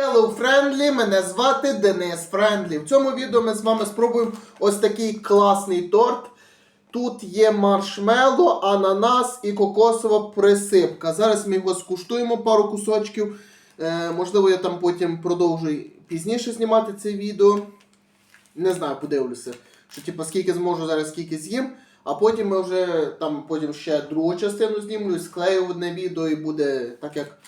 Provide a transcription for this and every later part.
Hello, Friendly! Мене звати Денис Френдлі. В цьому відео ми з вами спробуємо ось такий класний торт. Тут є маршмело, ананас і кокосова присипка. Зараз ми його скуштуємо пару кусочків. Е, можливо, я там потім продовжу пізніше знімати це відео. Не знаю, подивлюся. Що типу, скільки зможу зараз, скільки з'їм. А потім ми вже там потім ще другу частину знімлю, склею одне відео і буде так як.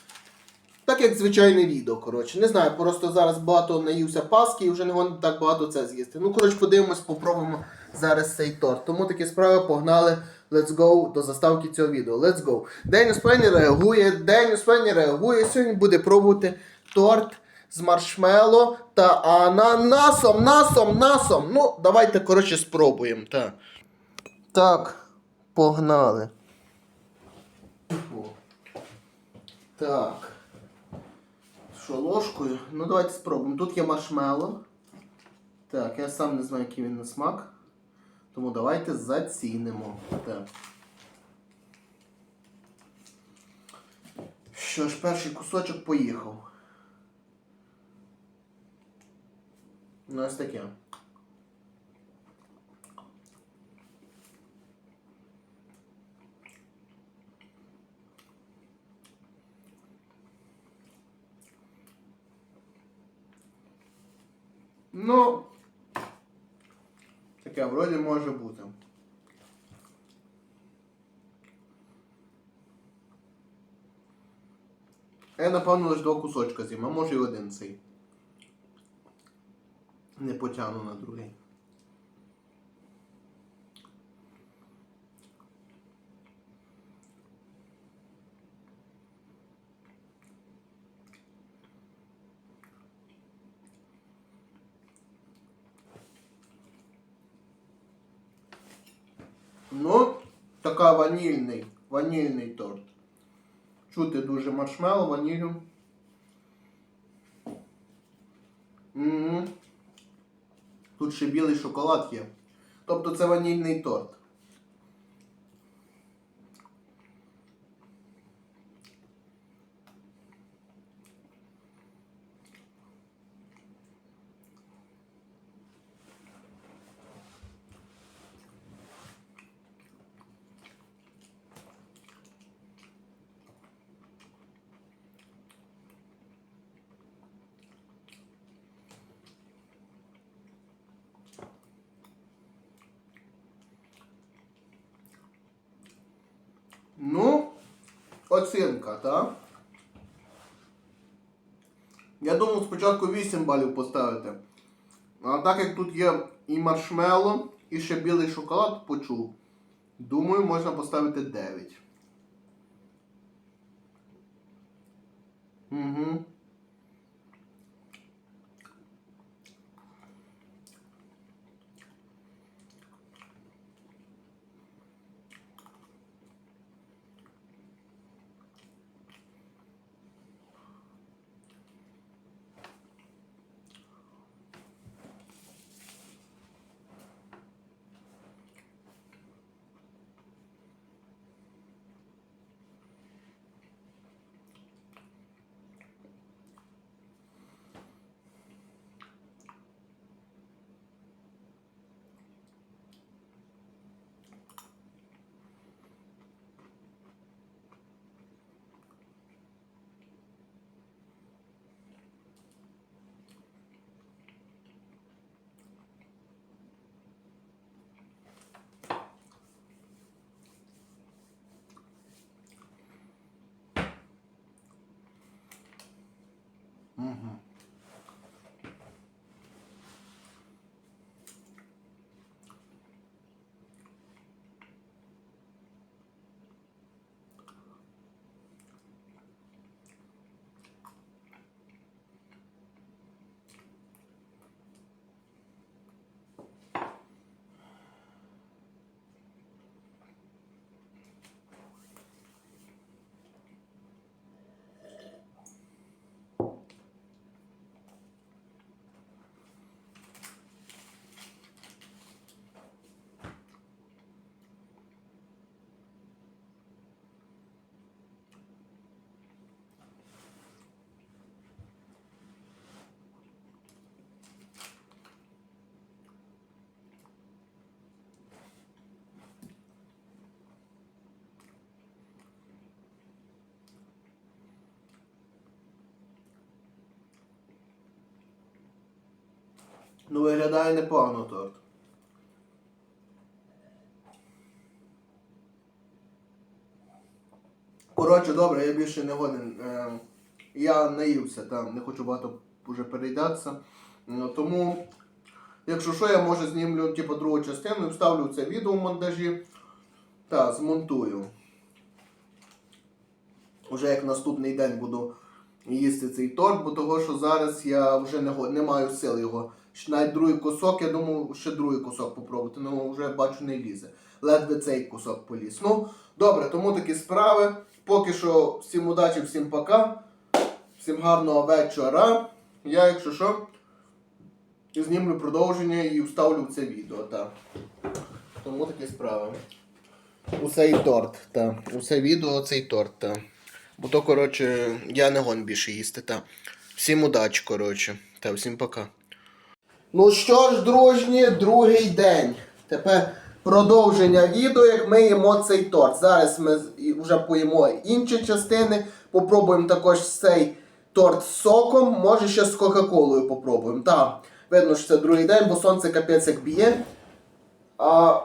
Так як звичайне відео, коротше. Не знаю, просто зараз багато наївся паски і вже не можна так багато це з'їсти. Ну, коротше, подивимось, попробуємо зараз цей торт. Тому такі справи погнали. Let's go до заставки цього відео. Let's go. Деніс Пенні реагує, Деніс Пенні реагує. Сьогодні буде пробувати торт з маршмело та ананасом, насом, насом. Ну, давайте, коротше, спробуємо. Так, так погнали. Так. Що, ложкою? Ну давайте спробуємо. Тут є маршмело. Так, я сам не знаю, який він на смак. Тому давайте зацінимо. Так. Що ж, перший кусочок поїхав. Ну, ось таке. Ну, вроді може бути. Я, напевно, лише два кусочка з'їм, а може і один цей. Не потягну на другий. Ну, така ванільний, ванільний торт. Чути дуже маршмело, ванілю. М. Тут ще білий шоколад є. Тобто це ванільний торт. Ну, оцінка, так? Я думав спочатку 8 балів поставити. А так як тут є і маршмело, і ще білий шоколад почув, думаю, можна поставити 9. Угу. Ну, виглядає непогано торт. Коротше, добре, я більше не годен. Е, я наївся, там, не хочу багато вже перейдатися. Ну, тому, якщо що, я може знімлю типу, другу частину вставлю це відео в монтажі. Та, змонтую. Уже як наступний день буду їсти цей торт, бо того, що зараз я вже не, не маю сил його. Ще навіть другий кусок, я думав, ще другий кусок попробувати, але вже бачу не лізе. Ледве цей кусок поліз. Ну, добре, тому такі справи. Поки що всім удачі, всім пока. Всім гарного вечора. Я, якщо що, знімлю продовження і вставлю в це відео. Так. Тому такі справи. Усей торт, так. Усе відео цей торт, так. Бо то, коротше, я не гон більше їсти, так. Всім удачі, коротше. Та всім пока. Ну що ж, дружні, другий день. Тепер продовження відео, як ми їмо цей торт. Зараз ми вже поїмо інші частини. Попробуємо також цей торт з соком, може ще з Кока-Колою попробуємо. Так, видно, що це другий день, бо сонце капець як б'є. А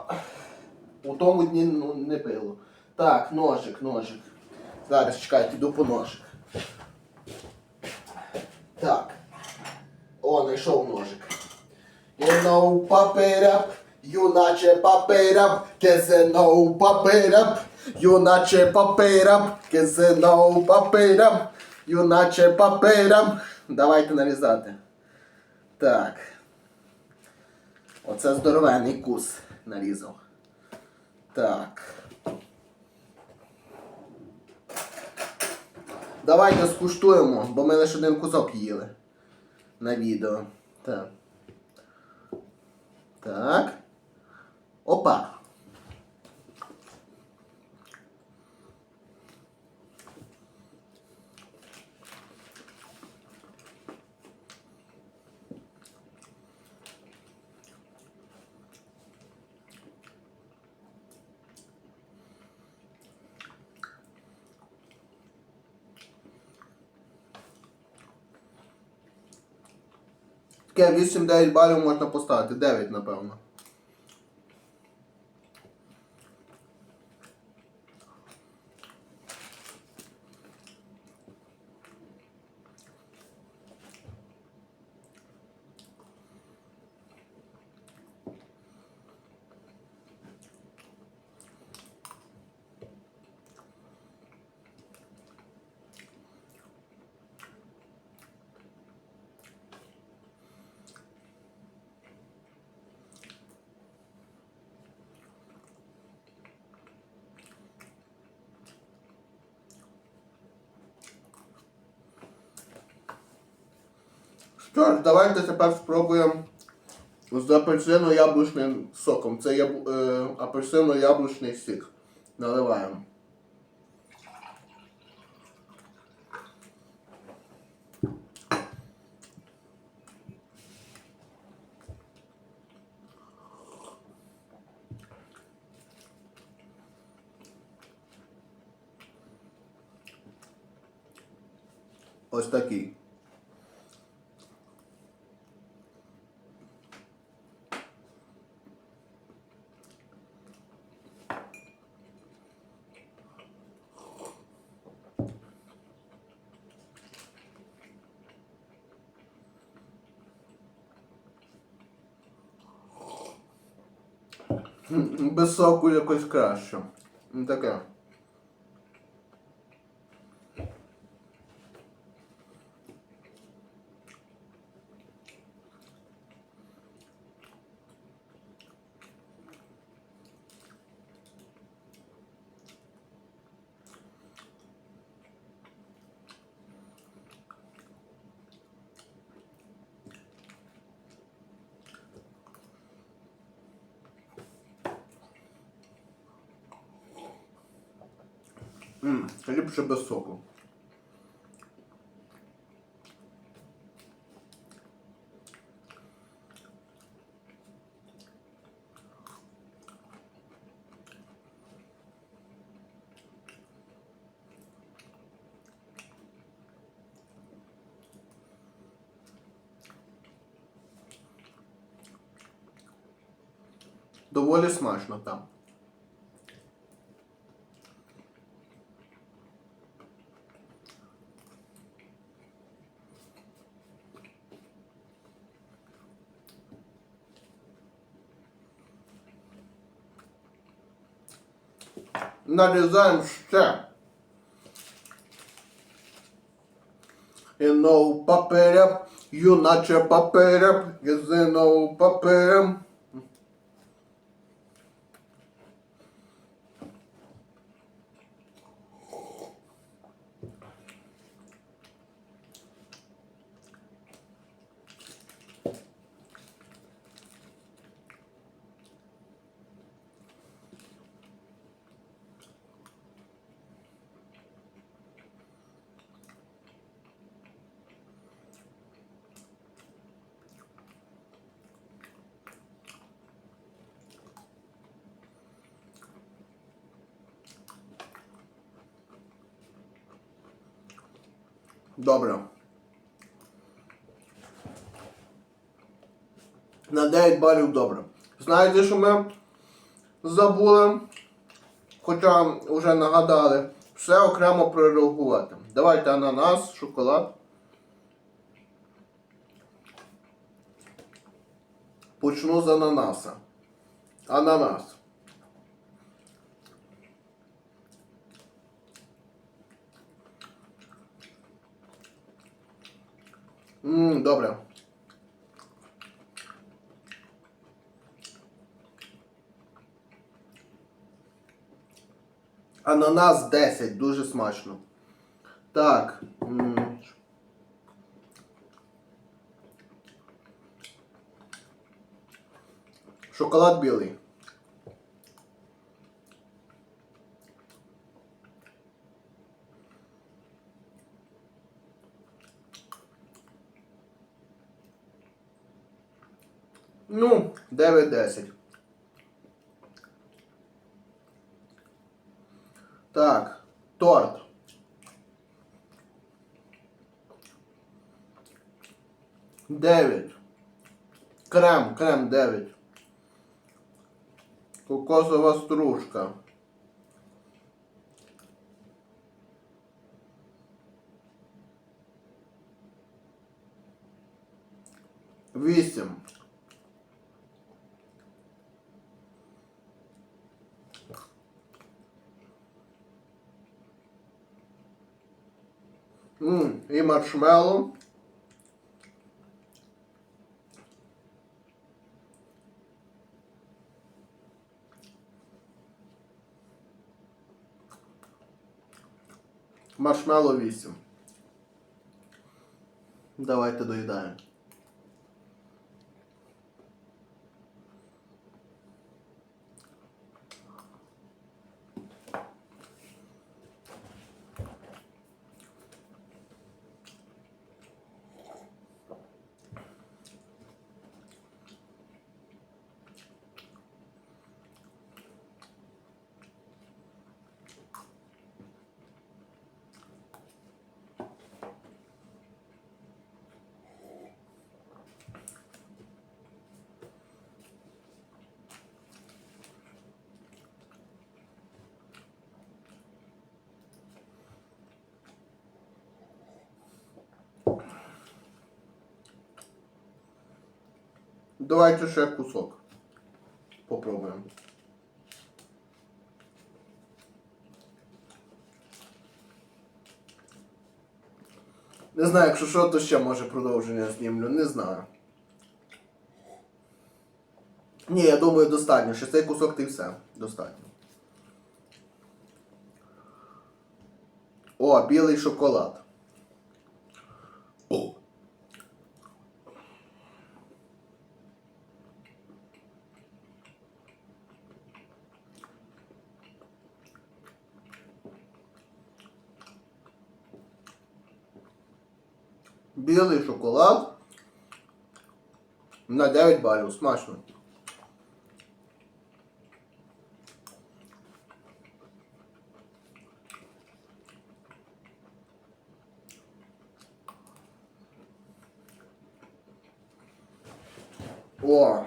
у тому дні ну, не пило. Так, ножик, ножик. Зараз чекайте, йду по ножик. Так. О, знайшов ножик. You know паперап, юначе паперап, кезено паперап, юначе паперап, кезено паперап, юначе паперап. Давайте нарізати. Так. Оце здоровенний кус нарізав. Так. Давайте скуштуємо, бо ми лише один кусок їли на відео. Так. Так. Опа. Таке 8-9 балів можна поставити. 9, напевно. Що ж, давайте тепер спробуємо з апельсино-яблучним соком. Це е, апельсино-яблучний сік. Наливаємо. Ось такий. М, Без соку якось краще. Ну, Таке. Ммм, ліпше без соку. Доволі смачно там. Нарізаємо ще. І знову паперем, юначе паперем, і знову паперем. Добре. На 9 балів добре. Знаєте, що ми забули? Хоча вже нагадали, все окремо прореагувати. Давайте ананас, шоколад. Почну з ананаса. Ананас. Ммм, добре. Ананас 10, дуже смачно. Так. Шоколад білий. Ну, 9-10. Так, торт. Дев'ять. Крем, крем 9. Кокосова стружка. Вісім. М, і маршмеллоу. Маршмеллоу 8. Давайте доїдаємо. Давайте ще кусок. Попробуємо. Не знаю, якщо що, то ще може продовження знімлю, не знаю. Ні, я думаю, достатньо. Ще цей кусок ти все. Достатньо. О, білий шоколад. О. Білий шоколад. На 9 балів. Смачно. О.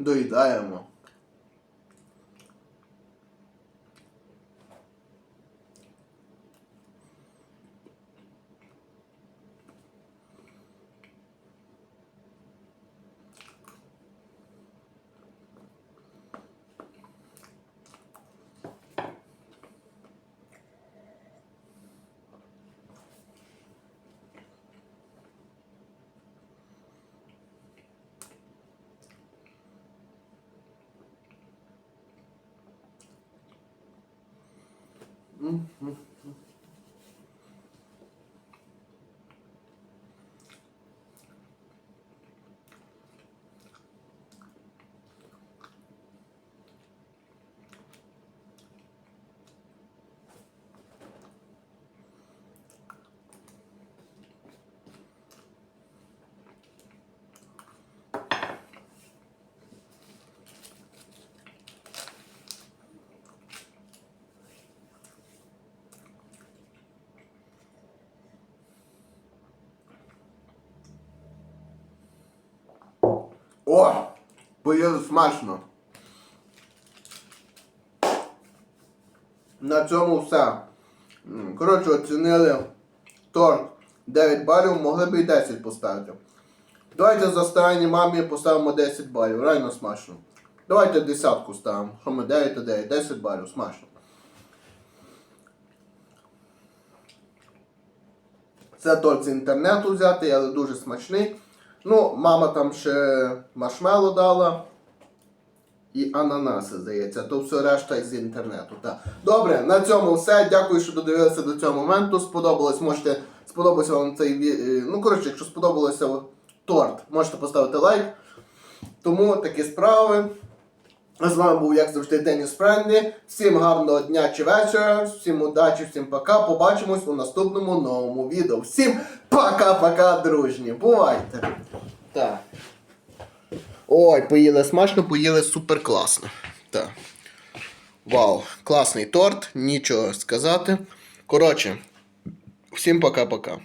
Доїдаємо. 嗯嗯嗯。О! Поїли смачно. На цьому все. Коротше, оцінили торт 9 балів, могли б і 10 поставити. Давайте за старанні мамі поставимо 10 балів, реально смачно. Давайте десятку ставимо. Що ми 9 та 9, 10 балів, смачно. Це торт з інтернету взятий, але дуже смачний. Ну, мама там ще маршмело дала. І ананаси, здається, то все решта з інтернету. Так. Добре, на цьому все. Дякую, що додивилися до цього моменту. Сподобалось, можете сподобався вам цей е, Ну, коротше, якщо сподобалося торт, можете поставити лайк. Тому такі справи. А з вами був, як завжди, Деніс Френдлі. Всім гарного дня чи вечора, всім удачі, всім пока. Побачимось у наступному новому відео. Всім пока-пока, дружні. Бувайте! Так. Ой, поїли смачно, поїли супер класно. Так. Вау, класний торт, нічого сказати. Коротше, всім пока-пока.